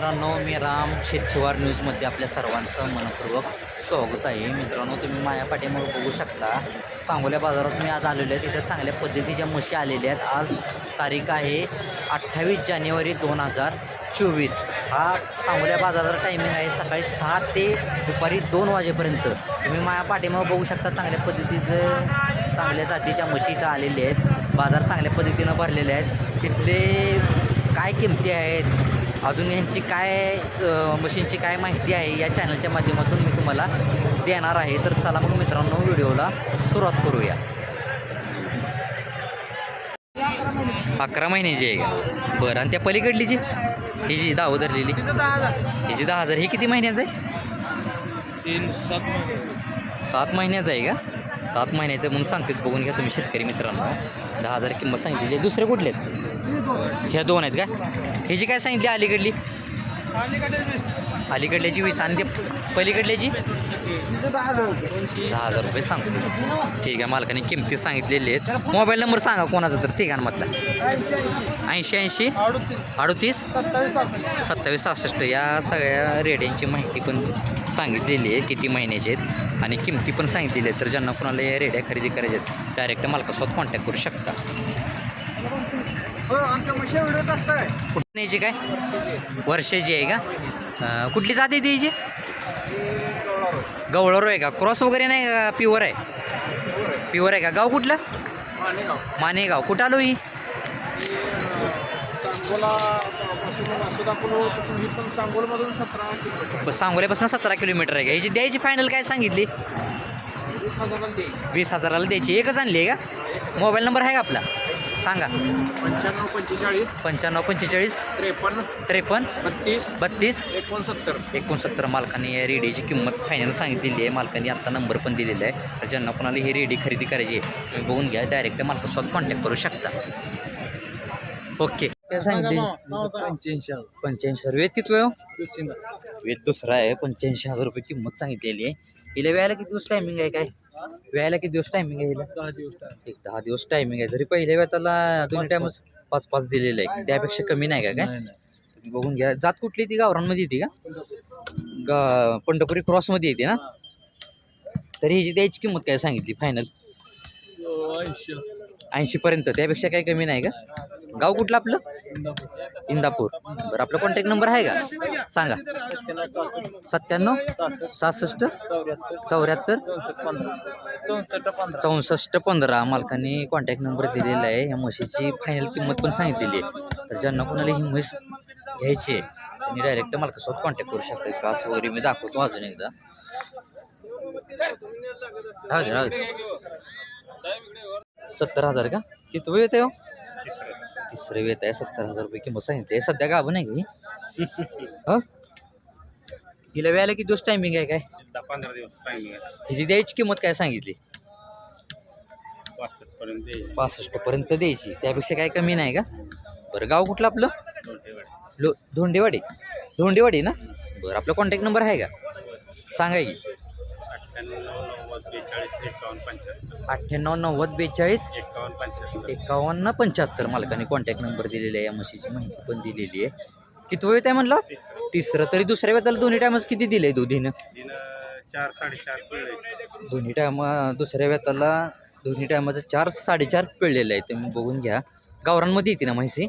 मित्रांनो मी राम शेतशिवार न्यूजमध्ये आपल्या सर्वांचं मनपूर्वक स्वागत आहे. मित्रांनो तुम्ही माझ्या पाठीमागे बघू शकता सांगोल्या बाजारात मी आज आलेलो आहे. तिथं चांगल्या पद्धतीच्या म्हशी आलेल्या आहेत. आज तारीख आहे अठ्ठावीस जानेवारी दोन हजार चोवीस. हा सांगोल्या बाजाराचा टायमिंग आहे सकाळी सहा ते दुपारी दोन वाजेपर्यंत. तुम्ही माझ्या पाठीमागे बघू शकता चांगल्या पद्धतीचं चांगल्या जातीच्या म्हशी इथं आलेल्या आहेत. बाजार चांगल्या पद्धतीनं भरलेले आहेत. तिथले काय किमती आहेत? अजून यांची काय मशीनची काय माहिती आहे या चॅनलच्या माध्यमातून मी तुम्हाला देणार आहे. तर चला मग मित्रांनो व्हिडिओला सुरुवात करूया. अकरा महिन्याची आहे का? बरं आणि त्या पलीकडली जी? ही जी दाव धरलेली हिची दहा हजार. ही किती महिन्याचं आहे? तीन सात सात महिन्याचं आहे का? सात महिन्याचं म्हणून सांगते बघून घ्या तुम्ही शेतकरी मित्रांनो. दहा हजार किंमत सांगितलेली. दुसरे कुठले आहेत. ह्या दोन आहेत का? ह्याची काय सांगितली अलीकडली? अलीकडल्याची वीस आणि ते पलीकडल्याची? दहा हजार रुपये. सांगतो ठीक आहे मालकाने किमती सांगितलेली आहेत. मोबाईल नंबर सांगा कोणाचा तर ठीक आहे ना म्हटलं ऐंशी ऐंशी? अडतीस. सत्तावीस सहासष्ट. या सगळ्या रेड्यांची माहिती पण सांगितलेली आहे किती महिन्याचे आहेत आणि किमती पण सांगितलेली आहेत. तर ज्यांना कोणाला या रेड्या खरेदी करायच्या आहेत डायरेक्ट मालकासोबत कॉन्टॅक्ट करू शकता. कुठण्याची काय? वर्षाची आहे का? कुठली जात त्याची गवळरो आहे का? क्रॉस वगैरे नाही का? प्युअर आहे? प्युअर आहे का? गाव कुठलं? मानेगाव. कुठं आलो ही? पासून ही पण सांगोलमधून सतरा किलोमीटर सांगोल्यापासून सतरा किलोमीटर आहे का? ह्याची द्यायची फायनल काय सांगितली? वीस हजाराला द्यायची. एकच आणली आहे का? मोबाईल नंबर आहे का आपला? सांगा. पंच्याण्णव पंचेचाळीस. पंच्याण्णव पंचेचाळीस. त्रेपन्न. त्रेपन्न. बत्तीस. बत्तीस. एकोणसत्तर. एकोणसत्तर मालकाने या रेडीची किंमत फायनल सांगितलेली आहे. मालकाने आत्ता नंबर पण दिलेला आहे. तर ज्यांना कोणाला ही रेडी खरेदी करायची आहे तुम्ही बघून घ्या. डायरेक्ट मालकासोबत कॉन्टॅक्ट करू शकता. ओके. काय सांगितले पंच्याऐंशी पंच्याऐंशी हजार. वेद किती वेळ वेद दुसरा आहे. पंच्याऐंशी हजार रुपये किंमत सांगितलेली आहे. हिला वेळाला किती दिवस टायमिंग आहे काय? वेळाला किती दिवस टायमिंग आहे हिला? दहा दिवस एक दहा दिवस टायमिंग आहे. जरी पहिल्या वेळाला दोन्ही टायमच पाच. पाच दिलेलं आहे. त्यापेक्षा कमी नाही का काय? तुम्ही बघून घ्या. जात कुठली ती? गावरांमध्ये येते का? गा पंढरपुरी क्रॉसमध्ये येते ना? तरी ह्याची द्यायची किंमत काय सांगितली? फायनल ऐंशी ऐंशीपर्यंत त्यापेक्षा काही कमी नाही का? गाव कुठलं आपलं? इंदापूर. बरं आपला कॉन्टॅक्ट नंबर आहे का? सांगा. सत्त्याण्णव सहासष्ट चौऱ्याहत्तर चौसष्ट पंधरा. मालकाने कॉन्टॅक्ट नंबर दिलेला आहे. ह्या म्हशीची फायनल किंमत पण सांगितलेली आहे. तर ज्यांना कोणाला ही म्हैस घ्यायची आहे त्यांनी डायरेक्ट मालकासोबत कॉन्टॅक्ट करू शकता. कास वगैरे मी दाखवतो अजून एकदा. राहू दे राहू सत्तर हजार का? किती वेळ येते हो? तिसरं वेळ आहे सत्तर हजार रुपये किंमत सांगितली सध्या गाभं नाही की? ही? हिला वेळाला किती दिवस टायमिंग आहे काय? दहा पंधरा दिवस टायमिंग आहे. हिची द्यायची किंमत काय सांगितली? पासष्ट पर्यंत द्यायची. पासष्ट पर्यंत द्यायची. त्यापेक्षा काय कमी नाही का? बरं गाव कुठलं आपलं? लो धोंडेवाडी. धोंडेवाडी ना? बरं आपला कॉन्टॅक्ट नंबर आहे का? सांगा की. अठ्ठ्याण्णव नव्वद बेचाळीस एकावन्न पंच्याहत्तर. अठ्ठ्याण्णव नव्वद बेचाळीस एकावन्न पंच्याहत्तर. एकावन्न पंच्याहत्तर मालकाने कॉन्टॅक्ट नंबर दिलेला आहे. या म्हशीची माहिती पण दिलेली आहे. किती वेळ आहे म्हणलं तिसरं तरी दुसऱ्या वेळेला दोन्ही टायमच किती दिलं आहे दुधीनं चार साडेचार पिळे दोन्ही टायम दुसऱ्या वेताला दोन्ही टायमाचं चार साडेचार पिळलेलं आहे तुम्ही बघून घ्या. गावरांमध्ये येते ना म्हैसी?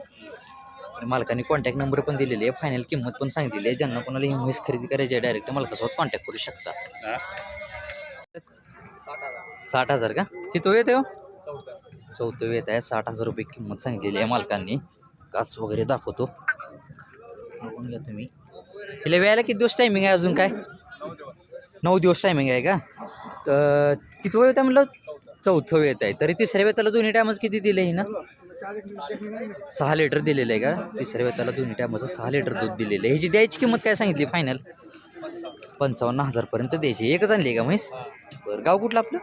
मालकाने कॉन्टॅक्ट नंबर पण दिलेली आहे. फायनल किंमत पण सांगितलेली आहे. ज्यांना कोणाला ही म्हैस खरेदी करायची आहे डायरेक्ट मालकासोबत कॉन्टॅक्ट करू शकता. साठ हजार का? किती वेळ येते हो? चौथं येत. आहे साठ हजार रुपये किंमत सांगितलेली आहे मालकांनी. कास वगैरे दाखवतो. बघून घ्या तुम्ही. हिला वेळाला किती दिवस टायमिंग आहे अजून काय? नऊ दिवस टायमिंग आहे का? तर किती वेळ येतं म्हटलं चौथं वेळ येत आहे तरी तिसऱ्या वेताला दोन्ही टायमच किती दिले ही ना सहा लिटर दिलेलं आहे का? तिसऱ्या वेताला दोन्ही टायमाचं सहा लिटर दूध दिलेलं आहे. ह्याची द्यायची किंमत काय सांगितली फायनल पंचावन्न हजारपर्यंत द्यायची. एकच आणली आहे का म्हैस? बरं गाव कुठलं आपलं?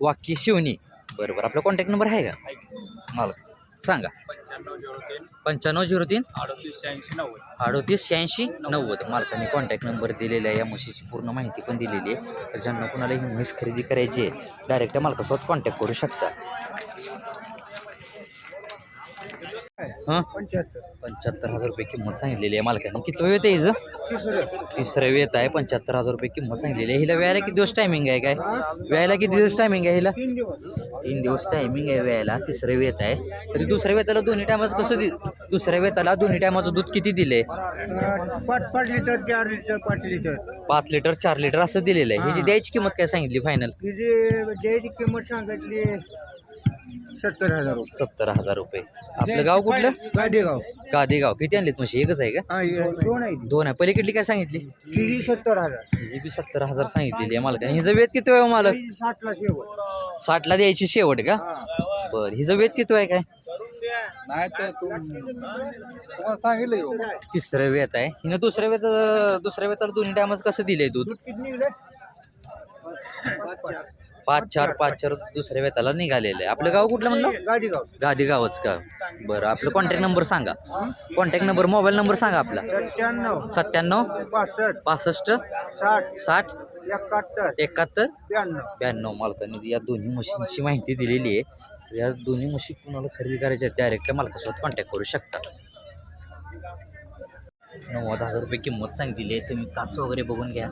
वाक्य शिवणी बरं बरं. आपला कॉन्टॅक्ट नंबर आहे का? मला सांगा. पंच्याण्णव झिरो तीन? पंच्याण्णव झिरो तीन अडतीस शहाऐंशी नव्वद. अडतीस शहाऐंशी नव्वद मालकाने कॉन्टॅक्ट नंबर दिलेला आहे. या म्हशीची पूर्ण माहिती पण दिलेली आहे. तर ज्यांना कुणाला ही म्हैस खरेदी करायची आहे डायरेक्ट मालकासोबत कॉन्टॅक्ट करू शकता. हां? पंच्याहत्तर. हजार रुपये किंमत सांगितलेली आहे मालकाने. किती वेळ येतं हिचं? तिसरं. वेत आहे. पंच्याहत्तर हजार रुपये किंमत सांगितलेली आहे. हिला वेळाला किती दिवस टायमिंग आहे काय? वेळाला किती दिवस टायमिंग आहे हिला? तीन दिवस. टायमिंग आहे वेळेला. तिसरं वेत आहे. तरी दुसऱ्या वेताला दोन्ही टायमाचं कसं दि दुसऱ्या वेताला दोन्ही टायमाचं दूध किती दिले पाच पाच लिटर चार लिटर पाच लिटर. पाच लिटर चार लिटर असं दिलेलं आहे. ह्याची द्यायची किंमत काय सांगितली फायनल द्यायची किंमत सांगितली सत्तर हजार रुपये. सत्तर हजार रुपये. आपलं गाव कुठलं? गाडेगाव गादेगाव. किती आणलेत म्हशी? एकच आहे का? हा हे दोन आहे दोन आहे पलीकडली काय सांगितली? तिची सत्तर हजार. हिची बी सत्तर हजार सांगितलेली आहे मालकाने हिचं वेत किती आहे मालक? तिची साठला शेवट. साठला द्यायची शेवट का? बर हिचं वेत किती आहे काय? नाही तर तुम्हाला सांगितलं तिसरं वेत आहे. हिनं दुसऱ्या वेत दुसऱ्या वेताला दोन्ही टायमाचं कसं दिलंय दूध? किती निघले? पाच चार पाच चार दुसऱ्या वेताला निघालेलं. आहे आपलं गाव कुठलं म्हणलं? गाडीगाव गादी गावच का? बरं आपलं कॉन्टॅक्ट नंबर सांगा. कॉन्टॅक्ट नंबर मोबाईल नंबर सांगा आपला. सत्त्याण्णव सत्त्याण्णव पासष्ट पासष्ट साठ साठ एकाहत्तर एकाहत्तर ब्याण्णव. ब्याण्णव. मालकांनी या दोन्ही मशीनची माहिती दिलेली आहे. तर या दोन्ही मशीन कुणाला खरेदी करायच्या डायरेक्ट मालकासोबत कॉन्टॅक्ट करू शकता. नव्वद हजार रुपये किंमत सांगितली आहे. तुम्ही कास वगैरे बघून घ्या.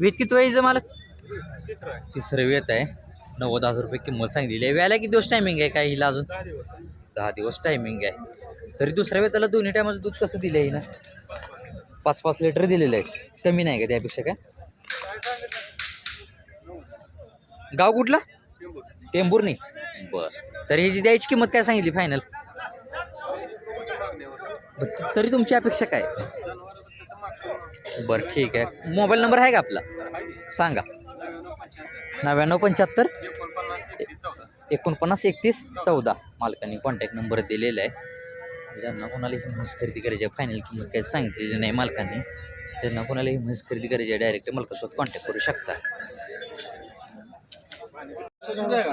वेत किती व्हायचं मालक? तिसरं वेत आहे. नव्वद हजार रुपये किंमत सांगितलेली आहे. वेळेला किती दिवस टायमिंग आहे काय हिला अजून? दहा दिवस टायमिंग आहे. तरी दुसऱ्या वेताला दोन्ही टायमाचं दूध कसं दिलं आहे हिनं? पाच पाच लिटर दिलेलं आहे. कमी नाही का त्यापेक्षा काय? गाव कुठलं? टेंभुर्णी बर. तरी ह्याची द्यायची किंमत काय सांगितली फायनल तरी तुमची अपेक्षा काय? बरं ठीक आहे. मोबाईल नंबर आहे का आपला? सांगा. नव्याण्णव पंच्याहत्तर. एकोणपन्नास एकतीस चौदा. मालकाने कॉन्टॅक्ट नंबर दिलेला आहे. ज्यांना कोणाला ही म्हस खरेदी करायची आहे फायनल किंमत काही सांगितलेली नाही मालकांनी त्यांना कोणाला ही म्हस खरेदी करायची आहे डायरेक्ट मालकासोबत कॉन्टॅक्ट करू शकता.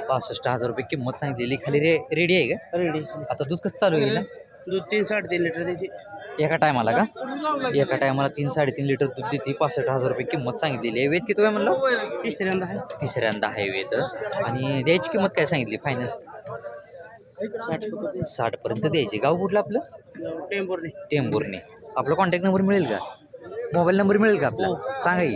पासष्ट हजार रुपये किंमत सांगितलेली खाली रे रेडी आहे का? रेडी आता दूध कसं चालू हिला? दूध तीन साडेतीन लिटर त्याची एका टायमाला का? एका टायमाला तीन साडेतीन लिटर दूध देते. पासष्ट हजार रुपये किंमत सांगितलेली आहे. वेद किती आहे म्हणलं? तिसऱ्यांदा आहे. तिसऱ्यांदा आहे वेद. आणि द्यायची किंमत काय सांगितली? फायनल साठ रुपये साठपर्यंत द्यायची. गाव कुठलं आपलं? टेंभुर्णी. आपला कॉन्टॅक्ट नंबर मिळेल का? मोबाईल नंबर मिळेल का आपला? सांगा की.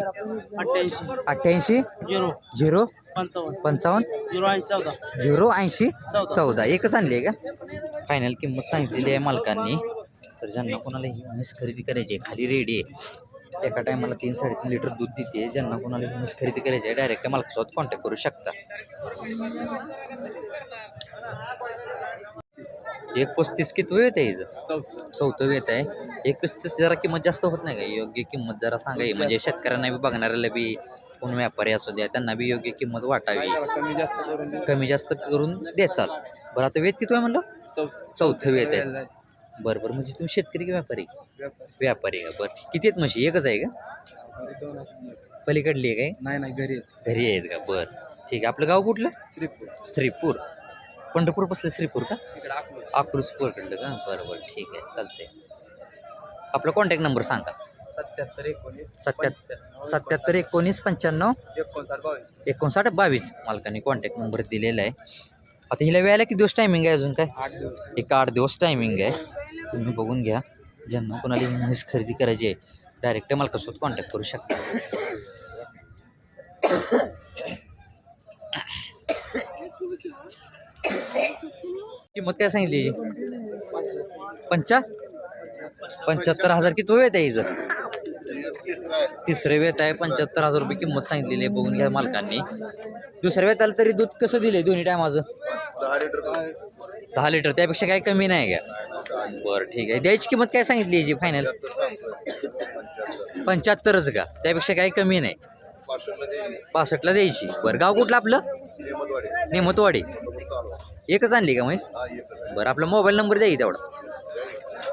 अठ्ठ्याऐंशी. अठ्ठ्याऐंशी? झिरो. झिरो? पंचावन्न. पंचावन्न? झिरो ऐंशी चौदा. झिरो ऐंशी चौदा. चौदा. एकच आणली आहे का? फायनल किंमत सांगितलेली आहे मालकांनी. तर ज्यांना कोणाला ही म्हैस खरेदी करायची आहे खाली रेडी आहे एका टायमाला तीन साडेतीन लिटर दूध देते ज्यांना कोणाला ही म्हैस खरेदी करायची आहे डायरेक्ट मालकासोबत कॉन्टॅक्ट करू शकता. एक पस्तीस किती वेळ आहे इथं? चौथं. वेत आहे एक पस्तीस जरा किंमत जास्त होत नाही का? योग्य किंमत जरा सांगावी म्हणजे शेतकऱ्यांना बी बघणाऱ्याला बी कोण व्यापारी असू द्या त्यांना बी योग्य किंमत वाटावी. कमी जास्त करून द्याचाल बरं आता वेद किती आहे म्हणलं? चौथं. वेद आहे बरं बरं. म्हणजे तुम्ही शेतकरी की व्यापारी? व्यापारी. का? बरं. किती आहेत म्हशी? एकच आहे का? पलीकडली आहे काय? नाही नाही घरी घरी आहेत का? बरं. ठीक आहे. आपलं गाव कुठलं? श्रीपूर. श्रीपूर. पंढरपूर श्रीपूर का? अकलूज. अकलूजपूरकडलं का? बरं बरं ठीक आहे चालते आपला कॉन्टॅक्ट नंबर सांगा. सत्याहत्तर एकोणीस सत्याहत्तर सत्याहत्तर एकोणीस पंच्याण्णव एकोणसाठ बावीस. एकोणसाठ बावीस. मालकाने कॉन्टॅक्ट नंबर दिलेला आहे. आता हिला वेळेला किती दिवस टायमिंग आहे अजून काय? आठ दिवस. एक आठ दिवस टायमिंग आहे. तुम्ही बघून घ्या. ज्यांना कोणाला म्हैस खरेदी करायची आहे डायरेक्ट मालकासोबत कॉन्टॅक्ट करू शकता. किंमत काय सांगितली पंचा पंच्याहत्तर हजार किती वेळ आहे हिचं? तिसरे वेत आहे पंच्याहत्तर हजार रुपये किंमत सांगितलेली आहे बघून घ्या मालकांनी. दुसऱ्या वेताला तरी दूध कसं दिलंय दोन्ही टायमाचं? दहा लिटर. त्यापेक्षा काही कमी नाही का? बरं ठीक आहे. द्यायची किंमत काय सांगितली याची? फायनल पंच्याहत्तरच का? त्यापेक्षा काही कमी नाही. पासष्टला द्यायची. बरं गाव कुठलं आपलं? नेमतवाडी. एकच आणली का मग बरं आपला मोबाईल नंबर द्या की तेवढा.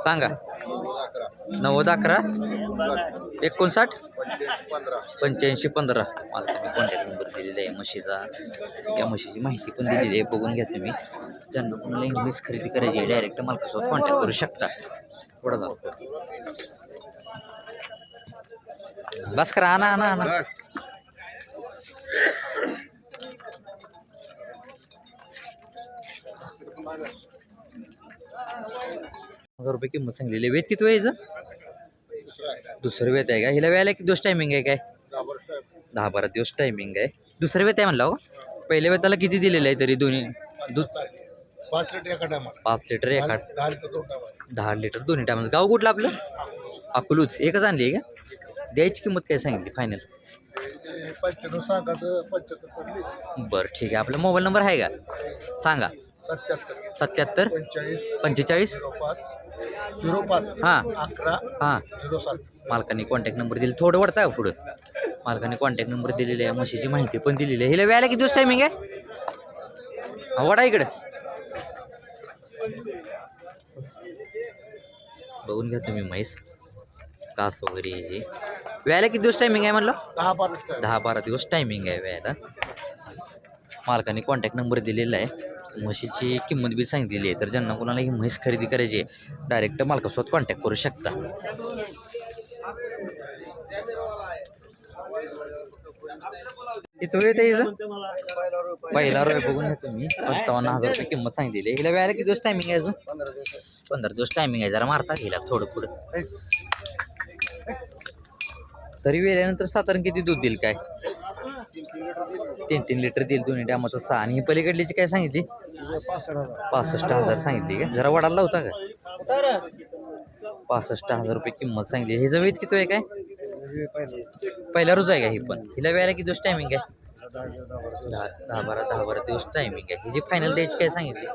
सांगा. नव्वद अकरा. एकोणसाठ. पंच्याऐंशी पंधरा. मला तुम्ही कॉन्टॅक्ट नंबर दिलेला आहे म्हशीचा. या म्हशीची माहिती पण दिलेली आहे बघून घ्या तुम्ही. ज्यांना कोणाला इंग्लिश खरेदी करायची आहे डायरेक्ट मालकासोबत कॉन्टॅक्ट करू शकता. पुढं जाऊ. बस करा आणा आणा आणा. हजार रुपये किंमत सांगलेली आहे. वेद किती वेळेचं दुसरं वेत आहे का? हिला वेळेला किती दिवस टायमिंग आहे काय? दहा बारा दिवस टायमिंग आहे. दुसरं वेत आहे म्हणलं हो? पहिल्या वेताला किती दिलेलं आहे तरी दोन्ही? दूध पाच लिटर एका टायमाला. पाच लिटर एका दहा लिटर दोन्ही टायमाला. गाव कुठलं आपलं? अकलूच एकच आणली आहे का? द्यायची किंमत काय सांगितली? फायनल पंच्याण्णव सांगायचं पंच्याहत्तर बरं ठीक आहे. आपला मोबाईल नंबर आहे का? सांगा. सत्याहत्तर. सत्याहत्तर? पंचेचाळीस. पंचेचाळीस? झिरो पाच झिरो पाच हां. अकरा. हां. झिरो सात मालकाने कॉन्टॅक्ट नंबर दिले. थोडं वाढतं का पुढं. मालकाने कॉन्टॅक्ट नंबर दिलेले आहे. म्हशीची माहिती पण दिलेली आहे. हिला वेळेला किती दिवस टायमिंग आहे? हा, वडा इकडे. बघून घ्या तुम्ही म्हैस. कास वगैरे ह्याची वेळेला किती दिवस टायमिंग आहे म्हणलं दहा बारा दहा बारा दिवस टायमिंग आहे वेळेला मालकाने कॉन्टॅक्ट नंबर दिलेला आहे. म्हशीची किंमत बी सांगितलेली आहे. तर ज्यांना कोणाला ही म्हैस खरेदी करायची आहे डायरेक्ट मालकासोबत कॉन्टॅक्ट करू शकता. किती वेळ पहिला रोय बघून घ्या तुम्ही. पंचावन्न हजार रुपये किंमत सांगितलेली हिला व्यायला किती दिवस टायमिंग आहे अजून? पंधरा दिवस टायमिंग आहे. जरा मारता हिला थोडं पुढं? तरी वेळेनंतर साधारण किती दूध देईल काय? तीन तीन लिटर देईल दोन्ही डॅमाचं सहा. आणि ही पलीकडलीची काय सांगितली? पासष्ट हजार सांगितली का? जरा वडाला होता का? पासष्ट हजार रुपये किंमत सांगितली. हे वेट किती आहे काय? पहिलं रोज आहे का ही पण? हिला वेळेला किती दिवस टायमिंग आहे? दहा दहा बारा दहा बारा दिवस टायमिंग आहे. ही जी फायनल द्यायची काय सांगितली?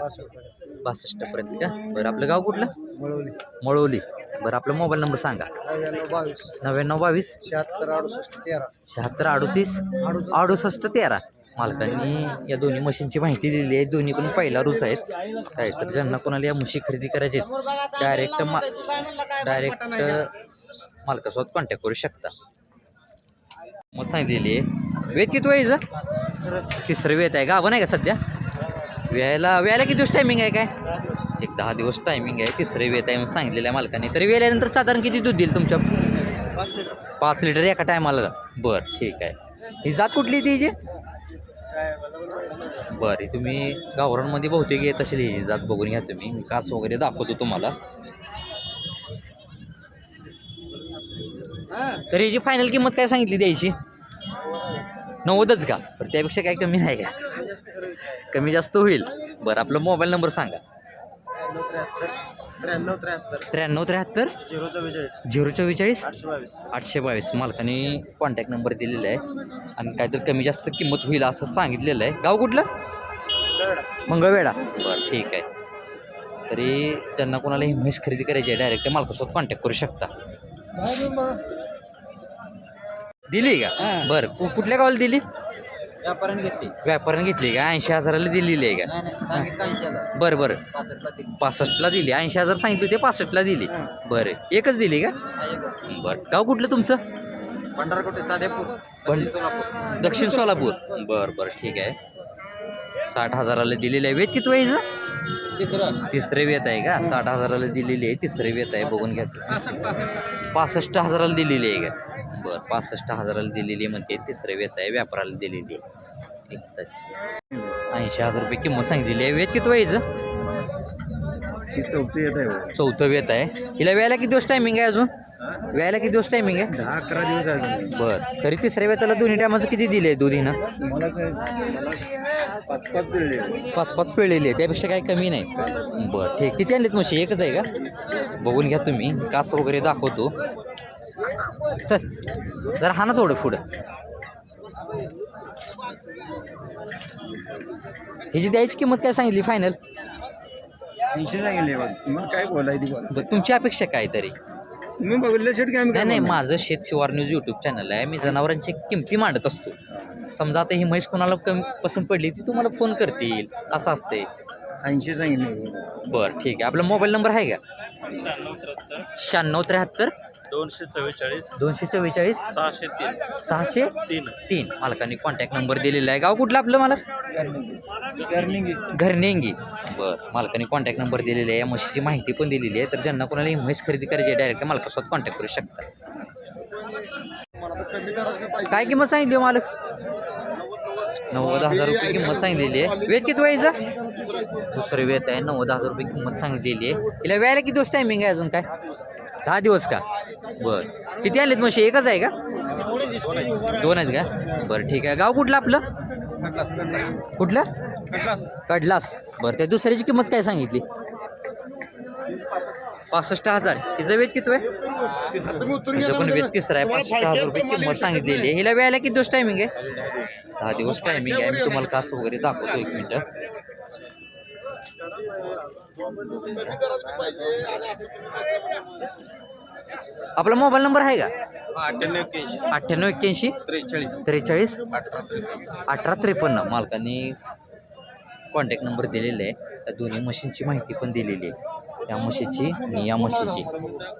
पासष्ट बासष्ट पर्यंत का? बरं आपलं गाव कुठलं? मिळवली. मळवली. बरं आपला मोबाईल नंबर सांगा. नव्याण्णव बावीस. नव्याण्णव बावीस. शहात्तर अडुसष्ट तेरा. शहात्तर अडतीस. अडुसष्ट. तेरा. मालकांनी या दोन्ही मशीनची माहिती दिलेली आहे. दोन्ही पण पहिला रूच आहेत. काय तर ज्यांना कोणाला या म्हशी खरेदी करायचे डायरेक्ट मा डायरेक्ट मालकासोबत कॉन्टॅक्ट करू शकता. मग सांगितलेली आहे. वेद किती व्हायचं तिसरं वेत आहे गाभण आहे का सध्या? व्यायला व्यायला किती दिवस टायमिंग आहे काय? एक दहा दिवस टायमिंग आहे. तिसरे वेत आहे सांगितलेलं आहे मालकाने. तरी वेल्यानंतर साधारण किती दूध देईल तुमच्या? पाच लिटर. एका टायमाला बरं ठीक आहे. ही जात कुठली ती हिची बरं तुम्ही गावरांमध्ये बहुतेक येत असेल ही जात बघून घ्या तुम्ही. मी कास वगैरे दाखवतो तुम्हाला. तर हिची फायनल किंमत काय सांगितली द्यायची? नव्वदच का? तर त्यापेक्षा काय कमी नाही का? कमी जास्त होईल. बरं आपला मोबाईल नंबर सांगा. त्र्याण्णव त्र्याहत्तर त्र्याण्णव त्र्याहत्तर झिरो चव्वेचाळीस झिरो चव्वेचाळीस आठशे बावीस. आठशे बावीस मालकाने कॉन्टॅक्ट नंबर दिलेला आहे. आणि काहीतरी कमी जास्त किंमत होईल असं सांगितलेलं आहे. गाव कुठलं? मंगळवेढा. बरं ठीक आहे. तरी त्यांना कोणाला ही म्हैस खरेदी करायची आहे डायरेक्ट मालकासोबत कॉन्टॅक्ट करू शकता. दिली का? बरं कुठल्या गावाला दिली? व्यापाऱ्याने घेतली. व्यापाऱ्याने घेतली का? ऐंशी हजाराला दिलेली आहे का? नाही नाही सांगितलं ऐंशी हजार. बरं बरं. पासष्टला दिली. पासष्टला दिली. ऐंशी हजार सांगितले होते पासष्टला दिली. बरं. एकच दिली का? हा, एकच. बरं. गाव कुठलं तुमचं? भंडारकोटे साधेपूर दक्षिण सोलापूर. दक्षिण सोलापूर. बरं बरं. ठीक आहे. साठ हजाराला दिलेलं आहे. वेत किती व्हायचं तिसरं. तिसरे वेत आहे का? साठ हजाराला दिलेली आहे. तिसरे वेत आहे. बघून घ्या. पासष्ट हजाराला दिलेली आहे का? बरं पासष्ट हजाराला दिलेली आहे म्हणते तिसरे वेत आहे व्यापाराला दिलेली आहे. ऐंशी हजार रुपये किंमत सांगितलेली आहे. वेत किती व्हायचं ती चौथी येत आहे चौथं वेत आहे. हिला वेळेला किती दिवस टायमिंग आहे अजून? वेळेला किती दिवस टायमिंग आहे? दहा अकरा दिवस आहे बरं. तरी तिसऱ्या वेताला दोन्ही टायमाचं किती दिले आहे दुधीनं मला काय पाच पाच पिळले पाच पाच पिळलेली आहे. त्यापेक्षा काही कमी नाही. बरं ठीक. किती आणलेत म्हशी? एकच आहे का? बघून घ्या तुम्ही. कास वगैरे दाखवतो. चल जरा हा ना थोडं पुढं. ह्याची द्यायची किंमत काय सांगितली फायनल ऐंशी सांगितले बघ. तुम्हाला काय बोलायची बोला. बरं तुमची अपेक्षा काय तरी? तुम्ही बघितलं शेट काय नाही नाही माझं शेत शिवार न्यूज यूट्यूब चॅनल आहे. मी जनावरांची किमती मांडत असतो. समजा आता ही म्हैस कोणाला कमी पसंत पडली ती तुम्हाला फोन करतील. असं असते ऐंशी सांगितले. बरं ठीक आहे. आपला मोबाईल नंबर आहे का? शहाण्णव त्र्याहत्तर. शहाण्णव त्र्याहत्तर. दोनशे चव्वेचाळीस. दोनशे चव्वेचाळीस? सहाशे तीन. सहाशे? तीन. तीन. मालकांनी कॉन्टॅक्ट नंबर दिलेला आहे. गाव कुठलं आपलं मालक? घरनेंगी. बरं. मालकाने कॉन्टॅक्ट नंबर दिलेला आहे. या म्हशीची माहिती पण दिलेली आहे. तर ज्यांना कोणाला म्हैस खरेदी करायची आहे डायरेक्ट मालकासोबत कॉन्टॅक्ट करू शकता. काय किंमत सांगितली हो मालक? नव्वद हजार रुपये किंमत सांगितलेली आहे. वेद किती व्हायचा? दुसरं वेत आहे. नव्वद हजार रुपये किंमत सांगितलेली आहे. हिला वेळेला किती दिवस टायमिंग आहे अजून काय? दहा दिवस का? बरं. किती आलेत म्हशी? एकच आहे का? दोन आहेत का? बरं ठीक आहे. गाव कुठलं आपलं? कुठलं? कडलास बरं त्या दुसऱ्याची किंमत काय सांगितली? पासष्ट हजार. हिचं वेत किती आहे पण वेत तिसरा आहे. पासष्ट हजार रुपये किंमत सांगितलेली आहे. हिला वेळेला किती दिवस टायमिंग आहे? दहा दिवस टायमिंग आहे. मी तुम्हाला कास वगैरे दाखवतो एक मिनिट. आपला मोबाईल नंबर आहे का? अठ्ठ्याण्णव एक्क्याऐंशी. अठ्ठ्याण्णव एक्क्याऐंशी? त्रेचाळीस. त्रेचाळीस? अठरा त्रेचाळीस अठरा त्रेपन्न. मालकांनी कॉन्टॅक्ट नंबर दिलेला आहे त्या दोन्ही मशीनची माहिती पण दिलेली आहे. या म्हशीची आणि या म्हशीची.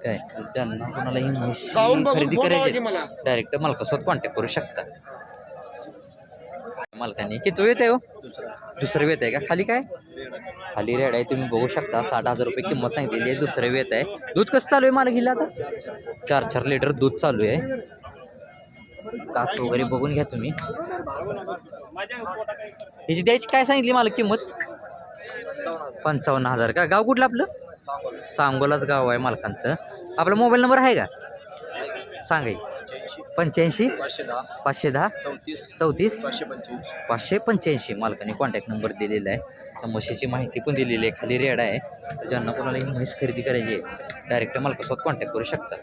काय? त्यांना कोणाला ही म्हशी खरेदी करायची डायरेक्ट मालकासोबत कॉन्टॅक्ट करू शकता. मालकांनी. किती येत आहे हो? दुसरं वेत आहे का? खाली काय? खाली रेड आहे तुम्ही बघू शकता. साठ हजार रुपये किंमत सांगितलेली आहे. दुसरं वेत आहे दूध कसं चालू आहे मला घेला आता? चार चार लिटर दूध चालू आहे. कास वगैरे बघून घ्या तुम्ही. ह्याची द्यायची काय सांगितली मला किंमत? पंचावन्न हजार का? गाव कुठलं आपलं? सांगोलाच गाव आहे मालकांचं. आपला मोबाईल नंबर आहे का? सांगा पंच्याऐंशी? पाचशे दहा. पाचशे दहा? चौतीस. चौतीस? पाचशे पंच्याऐंशी पाचशे पंच्याऐंशी. मालकाने कॉन्टॅक्ट नंबर दिलेला आहे. त्या म्हशीची माहिती पण दिलेली आहे. खाली रेड आहे. ज्यांना कोणाला ही म्हैस खरेदी करायची आहे डायरेक्ट मालकासोबत कॉन्टॅक्ट करू शकता.